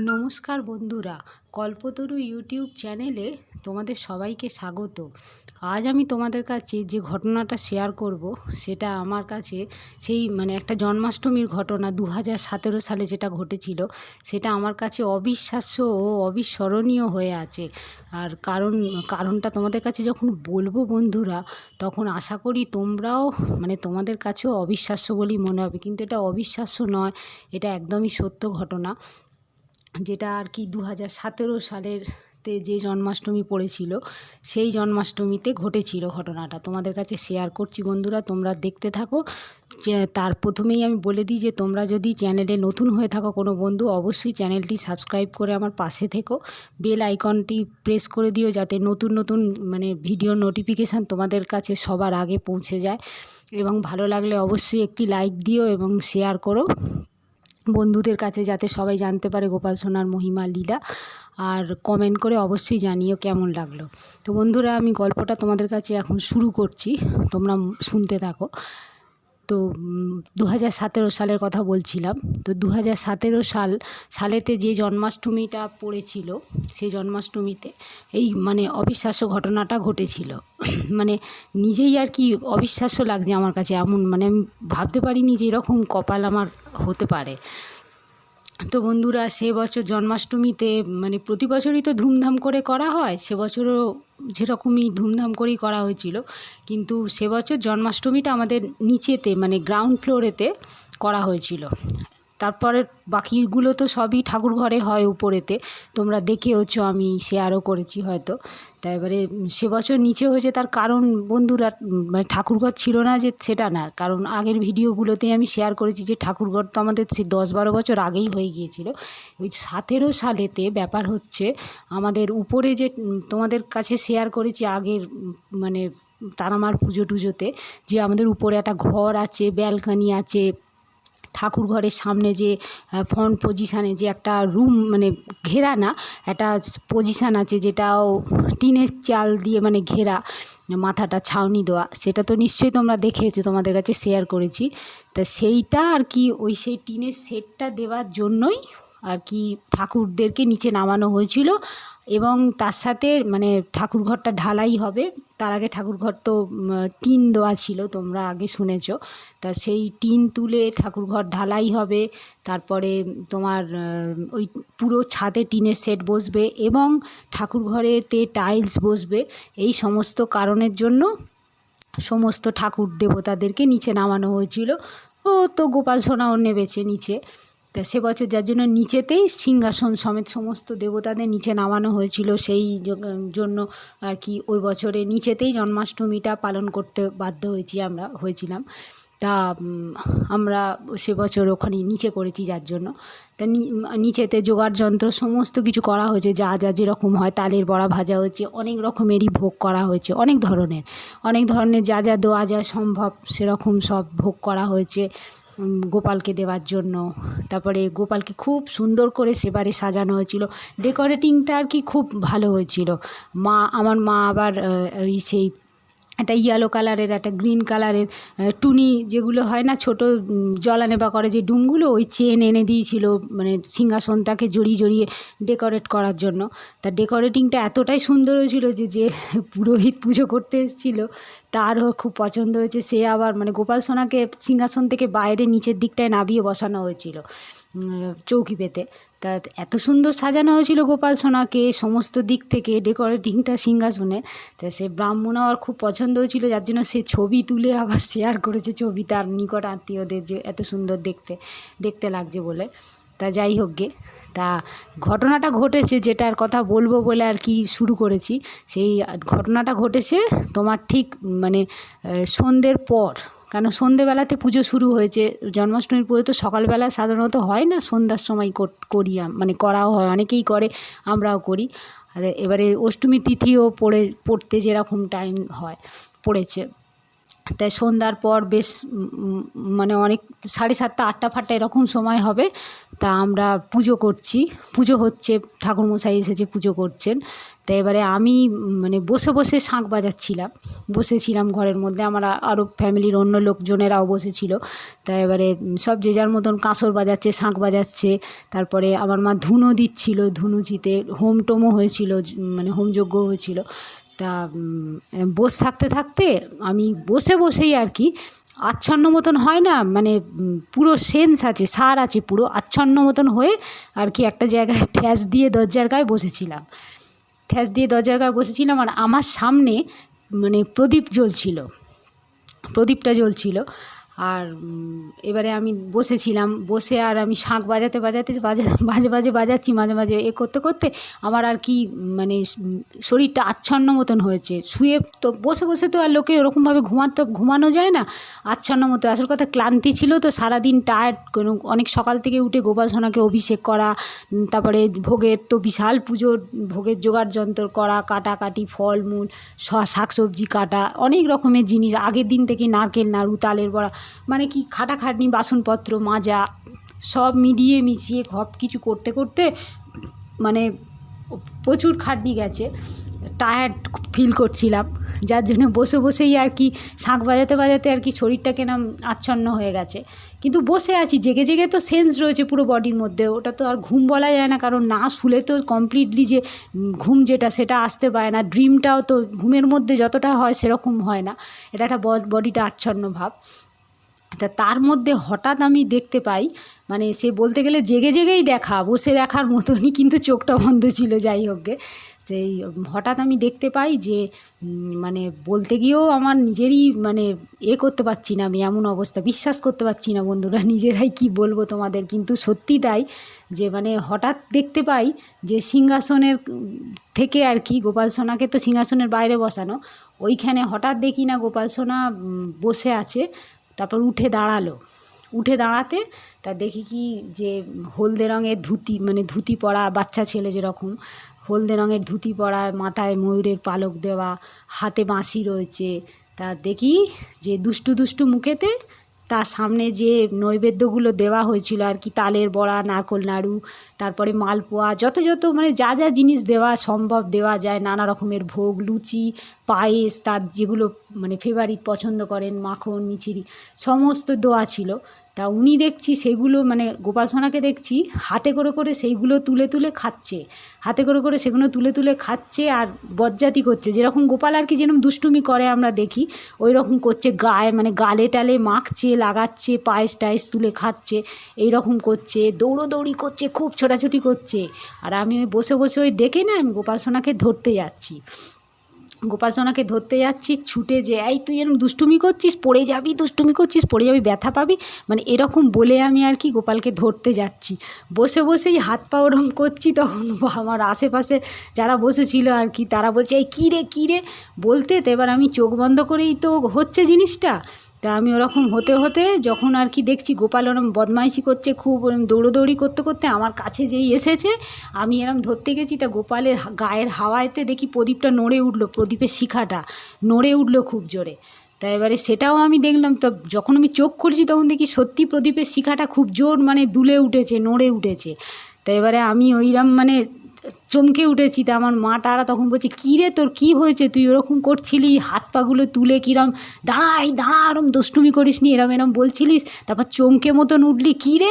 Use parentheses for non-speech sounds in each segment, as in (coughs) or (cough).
নমস্কার বন্ধুরা, কল্পতরু ইউটিউব চ্যানেলে তোমাদের সবাইকে স্বাগত। আজ আমি তোমাদের কাছে যে ঘটনাটা শেয়ার করব, সেটা আমার কাছে সেই মানে একটা জন্মাষ্টমীর ঘটনা দু হাজার সতেরো সালে যেটা ঘটেছিল, সেটা আমার কাছে অবিশ্বাস্য ও অবিস্মরণীয় হয়ে আছে। আর কারণ, কারণটা তোমাদের কাছে যখন বলব বন্ধুরা, তখন আশা করি তোমরাও মানে তোমাদের কাছেও অবিশ্বাস্য বলেই মনে হবে। কিন্তু এটা অবিশ্বাস্য নয়, এটা একদমই সত্য ঘটনা। যেটা আর কি দু হাজার সতেরো সালের তে যে জন্মাষ্টমী পড়েছিল, সেই জন্মাষ্টমীতে ঘটেছিল ঘটনাটা। তোমাদের কাছে শেয়ার করছি বন্ধুরা, তোমরা দেখতে থাকো। তার প্রথমেই আমি বলে দিই যে, তোমরা যদি চ্যানেলে নতুন হয়ে থাকো কোনো বন্ধু, অবশ্যই চ্যানেলটি সাবস্ক্রাইব করে আমার পাশে থেকো। বেল আইকনটি প্রেস করে দিও যাতে নতুন নতুন মানে ভিডিও নোটিফিকেশান তোমাদের কাছে সবার আগে পৌঁছে যায়। এবং ভালো লাগলে অবশ্যই একটি লাইক দিও এবং শেয়ার করো। বন্ধুদের কাছে যাতে সবাই জানতে পারে গোপাল সোনার মহিমা লীলা আর কমেন্ট করে অবশ্যই জানিও কেমন লাগল। তো বন্ধুরা, আমি গল্পটা তোমাদের কাছে এখন শুরু করছি। তোমরা শুনতে থাকো। তো দু হাজার সতেরো সালের কথা বলছিলাম। তো দু হাজার সতেরো সাল, সালেতে যে জন্মাষ্টমীটা পড়েছিল, সেই জন্মাষ্টমীতে এই মানে অবিশ্বাস্য ঘটনাটা ঘটেছিল। (coughs) মানে নিজেই আর কি অবিশ্বাস্য লাগছে আমার কাছে, এমন মানে আমি ভাবতে পারিনি যে এরকম কপাল আমার হতে পারে। তো বন্ধুরা, সে বছর জন্মাষ্টমীতে মানে প্রতি বছরই তো ধুমধাম করে করা হয়। সে বছরও যেরকমই ধুমধাম করেই করা হয়েছিল। কিন্তু সে বছর জন্মাষ্টমীটা আমাদের নিচেতে মানে গ্রাউন্ড ফ্লোরেতে করা হয়েছিল। তারপরে বাকিগুলো তো সবই ঠাকুর ঘরে হয় উপরেতে। তোমরা দেখেওছো আমি শেয়ারও করেছি হয়তো। তা এবারে সে বছর নিচে হয়েছে তার কারণ বন্ধুরা মানে ঠাকুরঘর ছিল না যে সেটা না। কারণ আগের ভিডিওগুলোতে আমি শেয়ার করেছি যে ঠাকুরঘর তো আমাদের সে দশ বারো বছর আগেই হয়ে গিয়েছিল। ওই সতেরো সালেতে ব্যাপার হচ্ছে, আমাদের উপরে যে তোমাদের কাছে শেয়ার করেছি আগের মানে তারামার পুজো টুজোতে, যে আমাদের উপরে একটা ঘর আছে, ব্যালকানি আছে ঠাকুর ঘরের সামনে যে ফ্রন্ট পজিশানে যে একটা রুম মানে ঘেরা না, একটা পজিশান আছে যেটাও টিনের চাল দিয়ে মানে ঘেরা, মাথাটা ছাউনি দেওয়া, সেটা তো নিশ্চয়ই তোমরা দেখেছ, তোমাদের কাছে শেয়ার করেছি। তা সেইটা আর কি, ওই সেই টিনের সেটটা দেওয়ার জন্যই আর কি ঠাকুরদেরকে নিচে নামানো হয়েছিল এবং তার সাথে মানে ঠাকুর ঘরটা ঢালাই হবে। তার আগে ঠাকুর ঘর তো টিন দেওয়া ছিল, তোমরা আগে শুনেছ। তা সেই টিন তুলে ঠাকুর ঘর ঢালাই হবে। তারপরে তোমার ওই পুরো ছাদে টিনের সেট বসবে এবং ঠাকুর ঘরেতে টাইলস বসবে। এই সমস্ত কারণের জন্য সমস্ত ঠাকুর দেবতাদেরকে নিচে নামানো হয়েছিল। ও তো গোপাল সোনাও নেবেছে নিচে। তা সে বছর যার জন্য নিচেতেই সিংহাসন সমেত সমস্ত দেবতাদের নিচে নামানো হয়েছিল, সেই জন্য আর কি ওই বছরে নিচেতেই জন্মাষ্টমীটা পালন করতে বাধ্য হয়েছি আমরা, হয়েছিলাম। তা আমরা সে বছর ওখানে নিচে করেছি যার জন্য। তা নিচেতে জোগাড় যন্ত্র সমস্ত কিছু করা হয়েছে, যা যা যেরকম হয়, তালের বড়া ভাজা হয়েছে, অনেক রকমেরই ভোগ করা হয়েছে, অনেক ধরনের। অনেক ধরনের যা যা দেওয়া যায় সম্ভব, সেরকম সব ভোগ করা হয়েছে। গোপালকে দেওয়ার জন্য। তারপরে গোপালকে খুব সুন্দর করে সেবারে সাজানো হয়েছিল। ডেকোরেটিংটা আর কি খুব ভালো হয়েছিল। মা, আমার মা আবার ওই সেই একটা ইয়েলো কালারের একটা গ্রিন কালারের টুনি যেগুলো হয় না, ছোটো জলা নেবা করে যে ডুমগুলো, ওই চেন এনে দিয়েছিল মানে সিংহাসনটাকে জড়িয়ে জড়িয়ে ডেকোরেট করার জন্য। তা ডেকোরেটিংটা এতটাই সুন্দর হয়েছিল যে যে পুরোহিত পুজো করতে এসেছিল তারও খুব পছন্দ হয়েছে। সে আবার মানে গোপাল সোনাকে সিংহাসন থেকে বাইরে নিচের দিকটায় নামিয়ে বসানো হয়েছিল। চৌকি পেতে। তা এত সুন্দর সাজানো হয়েছিল গোপাল সোনাকে, সমস্ত দিক থেকে ডেকোরেটিংটা সিংহাসনে। তা সে ব্রাহ্মণ আমার খুব পছন্দ হয়েছিল, যার জন্য সে ছবি তুলে আবার শেয়ার করেছে ছবি তার নিকট আত্মীয়দের যে এত সুন্দর দেখতে দেখতে লাগছে বলে। তা যাই হোক গে। তা ঘটনাটা ঘটেছে যেটার কথা বলব বলে আর কি শুরু করেছি। সেই ঘটনাটা ঘটেছে তোমার ঠিক মানে সন্ধ্যের পর। কেন সন্ধেবেলাতে পুজো শুরু হয়েছে। জন্মাষ্টমীর পুজো তো সকালবেলা সাধারণত হয় না, সন্ধ্যার সময় করি মানে করাও হয়। অনেকেই করে, আমরাও করি। আর এবারে অষ্টমী তিথিও পড়ে, পড়তে যেরকম টাইম হয়, পড়েছে। তাই সন্ধ্যার পর বেশ মানে অনেক, সাড়ে সাতটা, আটটা ফাটটা এরকম সময় হবে। তা আমরা পুজো করছি। পুজো হচ্ছে, ঠাকুরমশাই এসেছে পুজো করছেন। তা এবারে আমি মানে বসে বসে শাঁখ বাজাচ্ছিলাম। বসেছিলাম ঘরের মধ্যে, আমার আরও ফ্যামিলির অন্য লোকজনেরাও বসেছিল। তা এবারে সব যে যার মতন কাঁসর বাজাচ্ছে, শাঁখ বাজাচ্ছে। তারপরে আমার মা ধুনো দিচ্ছিল, ধুনুচিতে হোম টোমও হয়েছিল মানে হোমযজ্ঞ হয়েছিল। তা বসে থাকতে থাকতে আমি বসে বসেই আর কি আচ্ছন্ন মতন হয় না মানে পুরো সেন্স আছে, সার আছে পুরো, আচ্ছন্ন মতন হয়ে আর কি একটা জায়গায় ঠ্যাস দিয়ে দরজার গায়ে বসেছিলাম। ঠ্যাস দিয়ে দরজার গায়ে বসেছিলাম আর আমার সামনে মানে প্রদীপ জ্বলছিল। প্রদীপটা জ্বলছিল। আর এবারে আমি বসেছিলাম, বসে আর আমি শাঁখ বাজাতে বাজাতে, বাজে বাজে বাজে বাজাচ্ছি মাঝে মাঝে। এ করতে করতে আমার আর কি মানে শরীরটা আচ্ছন্ন মতন হয়েছে। শুয়ে তো, বসে বসে তো আর লোকে ওরকমভাবে ঘুমাতে, ঘুমানো যায় না। আচ্ছন্ন মতো। আসল কথা, ক্লান্তি ছিল তো সারাদিন টায়ার্ড অনেক সকাল থেকে উঠে গোপাল সোনাকে অভিষেক করা তারপরে ভোগের তো বিশাল পুজোর ভোগের জোগাড় যন্ত্র করা, কাটাকাটি, ফলমূল শাক সবজি কাটা, অনেক রকমের জিনিস। আগের দিন থেকে নারকেল, নাড়ু, তালের বড়া মানে কি খাটাখাটনি, বাসনপত্র মাজা, সব মিলিয়ে মিশিয়ে সব কিছু করতে করতে মানে প্রচুর খাটনি গেছে। টায়ার্ড ফিল করছিলাম। যার জন্য বসে বসেই আর কি শাঁখ বাজাতে বাজাতে আর কি শরীরটা কেরম আচ্ছন্ন হয়ে গেছে। কিন্তু বসে আছি, জেগে জেগে তো সেন্স রয়েছে পুরো বডির মধ্যে। ওটা তো আর ঘুম বলা যায় না, কারণ না শুলে তো কমপ্লিটলি যে ঘুম যেটা, সেটা আসতে পারে না। ড্রিমটাও তো ঘুমের মধ্যে যতটা হয় সেরকম হয় না। এটা একটা বডিটা আচ্ছন্ন ভাব। তা তার মধ্যে হঠাৎ আমি দেখতে পাই মানে সে বলতে গেলে জেগে জেগেই দেখা, বসে দেখার মতনই কিন্তু চোখটা বন্ধ ছিল, যাই হোক গে। সেই হঠাৎ আমি দেখতে পাই যে মানে বলতে গিয়েও আমার নিজেরই মানে এ করতে পারছি না, আমি এমন অবস্থা, বিশ্বাস করতে পারছি না বন্ধুরা, নিজেরাই কি বলব তোমাদের, কিন্তু সত্যি তাই যে মানে হঠাৎ দেখতে পাই যে, সিংহাসনের থেকে আর কি গোপাল সোনাকে তো সিংহাসনের বাইরে বসানো, ওইখানে হঠাৎ দেখি না গোপাল সোনা বসে আছে তারপর উঠে দাঁড়াল। উঠে দাঁড়াতে তা দেখি কি যে হলদে রঙের ধুতি মানে ধুতি পরা বাচ্চা ছেলে যেরকম, হলদে রঙের ধুতি পরা, মাথায় ময়ূরের পালক দেওয়া, হাতে বাঁশি রয়েছে। তা দেখি যে দুষ্টু দুষ্টু মুখেতে তার সামনে যে নৈবেদ্যগুলো দেওয়া হয়েছিল আর কি, তালের বড়া, নারকোল নাড়ু, তারপরে মালপোয়া, যত যত মানে যা যা জিনিস দেওয়া সম্ভব দেওয়া যায়, নানা রকমের ভোগ, লুচি, পায়েস, তার যেগুলো মানে ফেভারিট পছন্দ করেন, মাখন মিচিরি সমস্ত দোয়া ছিল। তা উনি দেখছি সেগুলো মানে গোপাল সোনাকে দেখছি, হাতে করে করে সেইগুলো তুলে তুলে খাচ্ছে। হাতে করে করে সেগুলো তুলে তুলে খাচ্ছে আর বজ্জাতি করছে। যেরকম গোপাল আর কি যেরকম দুষ্টুমি করে আমরা দেখি ওই রকম করছে গায়ে মানে গালে টালে মাখছে, লাগাচ্ছে, পায়েস টায়েস তুলে খাচ্ছে এই রকম করছে, দৌড়োদৌড়ি করছে, খুব ছোটাছুটি করছে। আর আমি ওই বসে বসে ওই দেখে না আমি গোপাল সোনাকে ধরতে যাচ্ছি। গোপাল সোনাকে ধরতে যাচ্ছি ছুটে যে, এই তুই এরকম দুষ্টুমি করছিস, পড়ে যাবি, দুষ্টুমি করছিস, পড়ে যাবি, ব্যথা পাবি? মানে এরকম বলে আমি আর কি গোপালকে ধরতে যাচ্ছি। বসে বসেই হাত পা ওরম করছি তখন আমার আশেপাশে যারা বসেছিল আর কি, তারা বলছে, এই কী রে কী রে? বলতে তো এবার আমি চোখ বন্ধ করেই, তো হচ্ছে জিনিসটা? তা আমি ওরকম হতে হতে যখন আর কি দেখছি গোপাল ওরম বদমাইশি করছে, খুব দৌড়োদৌড়ি করতে করতে আমার কাছে যেই এসেছে, আমি এরম ধরতে গেছি, তা গোপালের গায়ের হাওয়াতে দেখি প্রদীপটা নড়ে উঠল, প্রদীপের শিখাটা নড়ে উঠল খুব জোরে। তা এবারে সেটাও আমি দেখলাম, তো যখন আমি চোখ খুলছি তখন দেখি সত্যি প্রদীপের শিখাটা খুব জোর মানে দুলে উঠেছে, নড়ে উঠেছে। তা এবারে আমি ওইরম মানে চমকে উঠেছি, তা আমার মা তারা তখন বলছে কী রে তোর কী হয়েছে? তুই ওরকম করছিলি? হাত পাগুলো তুলে কিরম দাঁড়া এই দাঁড়া এরম দুষ্টুমি করিস নি এরম এরম বলছিলিস, তারপর চমকে মতন উঠলি কী রে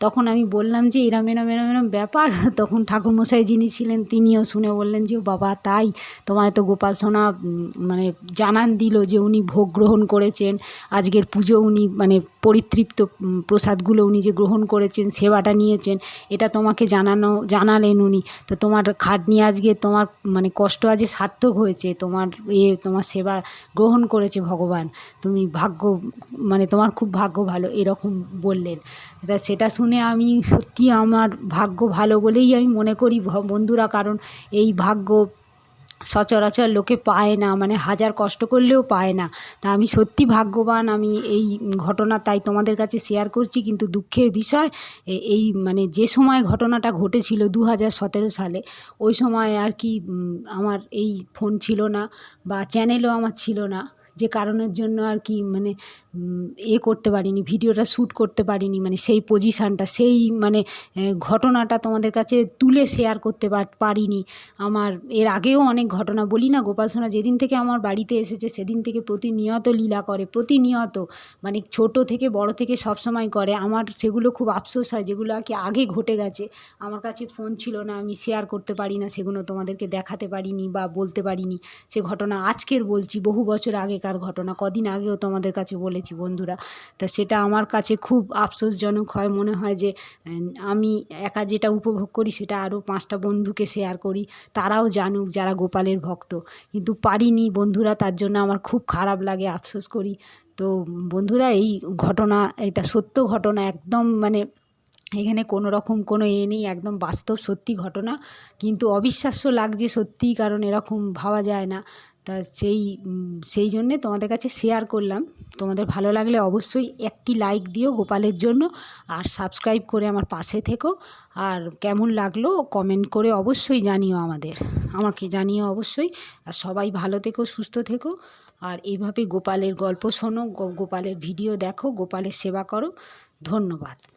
তখন আমি বললাম যে, এরম এরম এরম এরম ব্যাপার। (laughs) তখন ঠাকুরমশাই যিনি ছিলেন, তিনিও শুনে বললেন যে বাবা, তাই। তোমায় তো গোপাল সোনা মানে জানান দিল যে, উনি ভোগ গ্রহণ করেছেন। আজকের পুজো উনি মানে পরিতৃপ্ত প্রসাদগুলো উনি যে গ্রহণ করেছেন, সেবাটা নিয়েছেন, এটা তোমাকে জানানো, জানালেন উনি। তো তোমার খাটনি আজকে তোমার মানে কষ্ট আজ সার্থক হয়েছে। তোমার এ, তোমার সেবা গ্রহণ করেছে ভগবান। তুমি ভাগ্য মানে তোমার খুব ভাগ্য ভালো। এরকম বললেন। তা সেটা শুনে আমি সত্যি আমার ভাগ্য ভালো বলেই আমি মনে করি বন্ধুরা। কারণ এই ভাগ্য সচরাচর লোকে পায় না মানে হাজার কষ্ট করলেও পায় না। তা আমি সত্যি ভাগ্যবান আমি এই ঘটনা তাই তোমাদের কাছে শেয়ার করছি। কিন্তু দুঃখের বিষয় এই মানে যে সময় ঘটনাটা ঘটেছিল দু হাজার সতেরো সালে, ওই সময় আর কি আমার এই ফোন ছিল না বা চ্যানেলও আমার ছিল না। যে কারণের জন্য আর কি মানে এ করতে পারিনি, ভিডিওটা শ্যুট করতে পারিনি মানে সেই পজিশানটা সেই মানে ঘটনাটা তোমাদের কাছে তুলে শেয়ার করতে পার- পারিনি। আমার, এর আগেও অনেক ঘটনা বলি না, গোপাল সোনা যেদিন থেকে আমার বাড়িতে এসেছে, সেদিন থেকে প্রতিনিয়ত লীলা করে, প্রতিনিয়ত মানে ছোট থেকে বড় থেকে সব সময় করে। আমার সেগুলো খুব আফসোস হয়, যেগুলো আর কি আগে ঘটে গেছে। আমার কাছে ফোন ছিল না, আমি শেয়ার করতে পারি না, সেগুলো তোমাদেরকে দেখাতে পারিনি বা বলতে পারিনি। সে ঘটনা আজকের বলছি, বহু বছর আগেকার। ঘটনা, কদিন আগেও তোমাদের কাছে বলেছি বন্ধুরা। তা সেটা আমার কাছে খুব আফসোসজনক হয়, মনে হয় যে আমি একা যেটা উপভোগ করি সেটা আরও পাঁচটা বন্ধুকে শেয়ার করি, তারাও জানুক যারা গোপালের ভক্ত। কিন্তু পারিনি বন্ধুরা, তার জন্য আমার খুব খারাপ লাগে, আফসোস করি। তো বন্ধুরা, এই ঘটনা, এটা সত্য ঘটনা একদম মানে এখানে কোনো রকম কোনো এ নেই, একদম বাস্তব সত্যি ঘটনা। কিন্তু অবিশ্বাস্য লাগছে সত্যিই, কারণ এরকম ভাবা যায় না। তা সেই সেই জন্যে তোমাদের কাছে শেয়ার করলাম। তোমাদের ভালো লাগলে অবশ্যই একটি লাইক দিও গোপালের জন্য আর সাবস্ক্রাইব করে আমার পাশে থেকো। আর কেমন লাগল কমেন্ট করে অবশ্যই জানিও আমাদের। আমাকে জানিও অবশ্যই। আর সবাই ভালো থেকো, সুস্থ থেকো। আর এইভাবে গোপালের গল্প শোনো গোপালের ভিডিও দেখো, গোপালের সেবা করো। ধন্যবাদ।